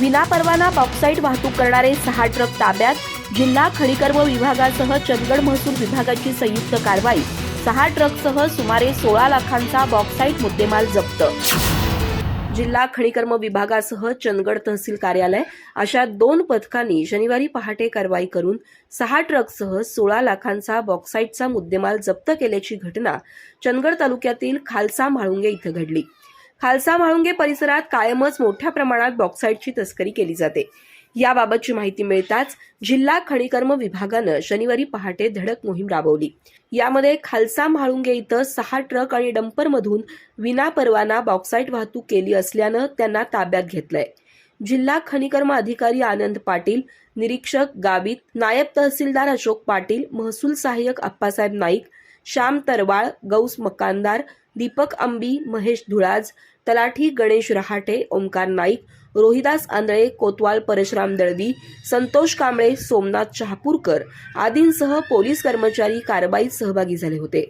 विनापरवाना बॉक्साईट वाहतूक करणारे सहा ट्रक ताब्यात. जिल्हा खडीकर्म विभागासह चंदगड महसूल विभागाची संयुक्त कारवाई. सहा ट्रकसह सुमारे सोळा लाखांचा बॉक्साईट मुद्देमाल जप्त. जिल्हा खडीकर्म विभागासह चंदगड तहसील कार्यालय अशा दोन पथकांनी शनिवारी पहाटे कारवाई करून सहा ट्रकसह सोळा लाखांचा बॉक्साईटचा मुद्देमाल जप्त केल्याची घटना चंदगड तालुक्यातील खालसा म्हाळुंगे इथं घडली. खालसा म्हाळुंगे परिसरात कायमच मोठ्या प्रमाणात बॉक्साईटची तस्करी केली जाते. याबाबतची माहिती मिळताच जिल्हा खनिकर्म विभागानं शनिवारी पहाटे धडक मोहीम राबवली. यामध्ये खालसा म्हाळुंगे इथं सहा ट्रक आणि डंपरमधून विनापरवाना बॉक्साईट वाहतूक केली असल्यानं त्यांना ताब्यात घेतलंय. जिल्हा खनिकर्म अधिकारी आनंद पाटील निरीक्षक गावित नायब तहसीलदार अशोक पाटील महसूल सहाय्यक अप्पासाहेब नाईक श्याम तरवाळ गौस मकानदार दीपक अंबी महेश धुळाज तलाठी गणेश रहाटे ओंकार नाईक रोहिदास आंधळे कोतवाल परशुराम दळवी संतोष कांबळे सोमनाथ शहापूरकर आदींसह पोलीस कर्मचारी कारवाईत सहभागी झाले होते.